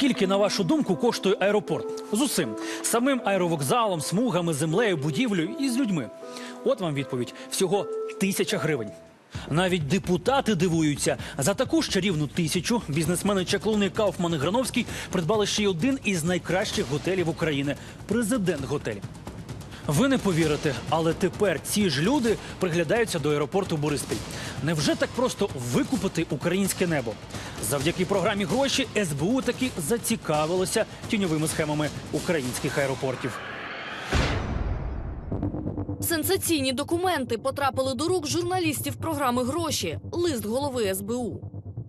Скільки, на вашу думку, коштує аеропорт? З усім самим аеровокзалом, смугами, землею, будівлею і з людьми. От вам відповідь: всього тисяча гривень. Навіть депутати дивуються. За таку ж чарівну тисячу бізнесмени Чаклуни Кауфман і Грановський придбали ще й один із найкращих готелів України президент готель. Ви не повірите, але тепер ці ж люди приглядаються до аеропорту Бориспіль. Невже так просто викупити українське небо? Завдяки програмі гроші СБУ таки зацікавилося тіньовими схемами українських аеропортів. Сенсаційні документи потрапили до рук журналістів програми Гроші. Лист голови СБУ.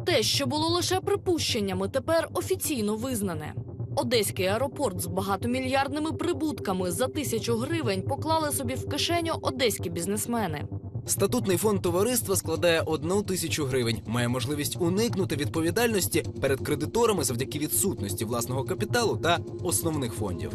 Те, що було лише припущеннями, тепер офіційно визнане. Одеський аеропорт з багатомільярдними прибутками за тисячу гривень поклали собі в кишеню одеські бізнесмени. Статутний фонд товариства складає одну тисячу гривень. Має можливість уникнути відповідальності перед кредиторами завдяки відсутності власного капіталу та основних фондів.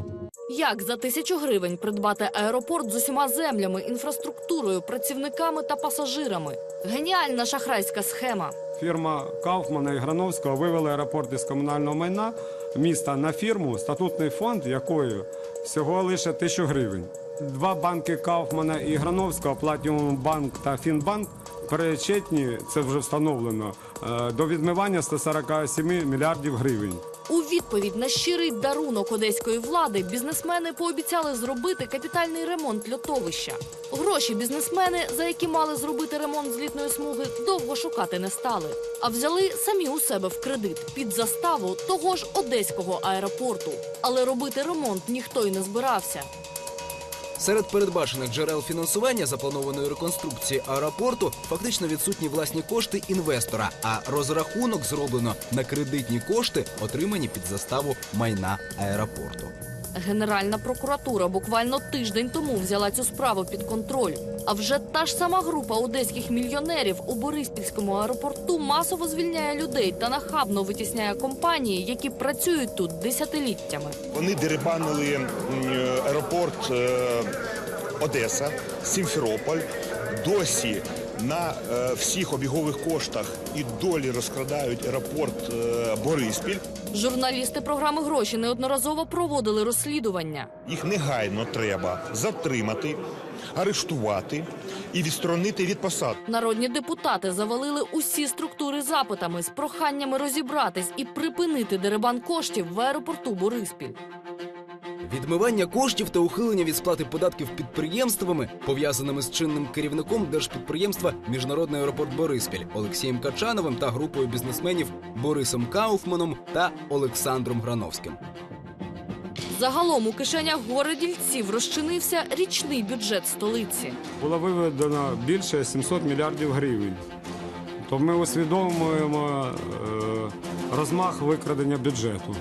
Як за тисячу гривень придбати аеропорт з усіма землями, інфраструктурою, працівниками та пасажирами? Геніальна шахрайська схема. Фірма Кауфмана і Грановського вивели аеропорт із комунального майна міста на фірму, статутний фонд якої всього лише тисячу гривень. Два банки Кауфмана і Грановського, Платіум Банк та Фінбанк, причетні, це вже встановлено, е, до відмивання 147 мільярдів гривень. У відповідь на щирий дарунок одеської влади бізнесмени пообіцяли зробити капітальний ремонт льотовища. Гроші бізнесмени, за які мали зробити ремонт злітної смуги, довго шукати не стали, а взяли самі у себе в кредит під заставу того ж одеського аеропорту. Але робити ремонт ніхто й не збирався. Серед передбачених джерел фінансування запланованої реконструкції аеропорту фактично відсутні власні кошти інвестора, а розрахунок зроблено на кредитні кошти, отримані під заставу майна аеропорту. Генеральна прокуратура буквально тиждень тому взяла цю справу під контроль. А вже та ж сама група одеських мільйонерів у Бориспільському аеропорту масово звільняє людей та нахабно витісняє компанії, які працюють тут десятиліттями. Вони дерибанили аеропорт е, Одеса, Сімферополь. Досі на е, всіх обігових коштах і долі розкрадають аеропорт е, Бориспіль. Журналісти програми гроші неодноразово проводили розслідування. Їх негайно треба затримати, арештувати і відсторонити від посад. Народні депутати завалили усі структури запитами з проханнями розібратись і припинити дерибан коштів в аеропорту Бориспіль. Відмивання коштів та ухилення від сплати податків підприємствами, пов'язаними з чинним керівником держпідприємства Міжнародний аеропорт Бориспіль Олексієм Качановим та групою бізнесменів Борисом Кауфманом та Олександром Грановським. Загалом у кишенях городільців розчинився річний бюджет столиці. Було виведено більше 700 мільярдів гривень. То ми усвідомлюємо е, розмах викрадення бюджету.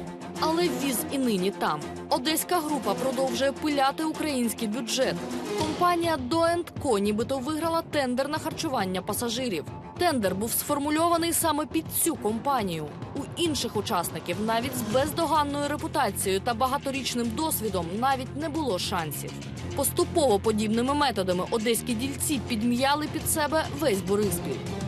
Але віз і нині там. Одеська група продовжує пиляти український бюджет. Компанія Do нібито виграла тендер на харчування пасажирів. Тендер був сформульований саме під цю компанію. У інших учасників навіть з бездоганною репутацією та багаторічним досвідом навіть не було шансів. Поступово подібними методами одеські дільці підм'яли під себе весь Бориспіль.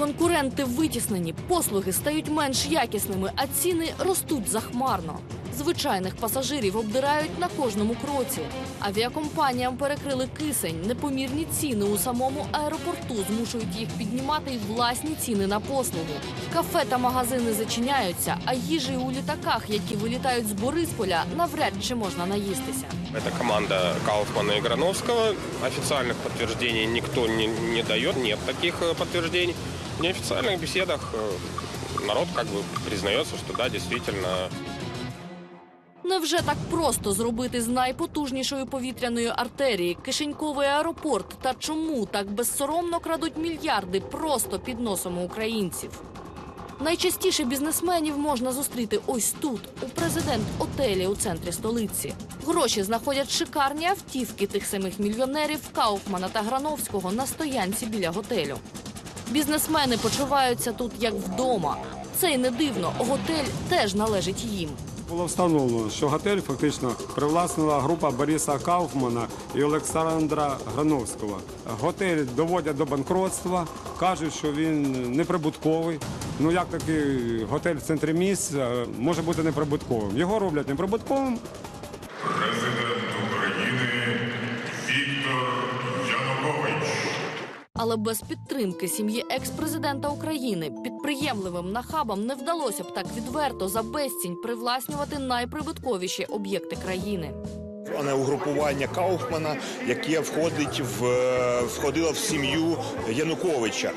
Конкуренти витіснені, послуги стають менш якісними, а ціни ростуть захмарно. Звичайних пасажирів обдирають на кожному кроці. Авіакомпаніям перекрили кисень, непомірні ціни у самому аеропорту змушують їх піднімати й власні ціни на послуги. Кафе та магазини зачиняються, а їжі у літаках, які вилітають з Борисполя, навряд чи можна наїстися. Это команда Кауфмана и Грановского. Официальных подтверждений никто не, не дает, нет таких э, подтверждений. В неофициальных беседах э, народ как бы признается, что да, действительно, Невже так просто зробити з найпотужнішої повітряної артерії кишеньковий аеропорт? Та чому так безсоромно крадуть мільярди просто під носом у українців? Найчастіше бізнесменів можна зустріти ось тут, у президент отелі у центрі столиці. Гроші знаходять шикарні автівки тих самих мільйонерів Кауфмана та Грановського на стоянці біля готелю. Бізнесмени почуваються тут як вдома. Це й не дивно. Готель теж належить їм. Було встановлено, що готель фактично привласнила група Бориса Кауфмана і Олександра Грановського. Готель доводять до банкротства, кажуть, що він неприбутковий. Ну як такий готель в центрі міста може бути неприбутковим? Його роблять неприбутковим, Але без підтримки сім'ї екс-президента України підприємливим нахабам не вдалося б так відверто за безцінь привласнювати найприбутковіші об'єкти країни. Вона угрупування Кауфмана, яке входить в е, входило в сім'ю Януковича.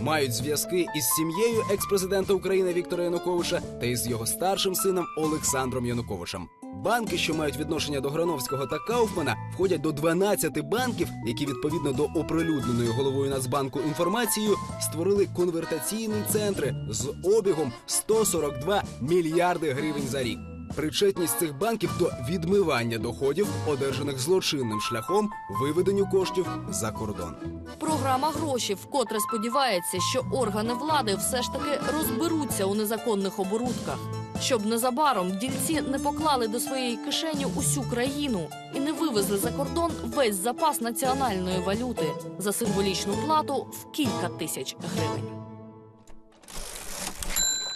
Мають зв'язки із сім'єю екс-президента України Віктора Януковича та із його старшим сином Олександром Януковичем. Банки, що мають відношення до Грановського та Кауфмана, входять до 12 банків, які відповідно до оприлюдненої головою Нацбанку інформацією створили конвертаційні центри з обігом 142 мільярди гривень за рік. Причетність цих банків до відмивання доходів, одержаних злочинним шляхом, виведенню коштів за кордон. Програма гроші вкотре сподівається, що органи влади все ж таки розберуться у незаконних оборудках, щоб незабаром дільці не поклали до своєї кишені усю країну і не вивезли за кордон весь запас національної валюти за символічну плату в кілька тисяч гривень.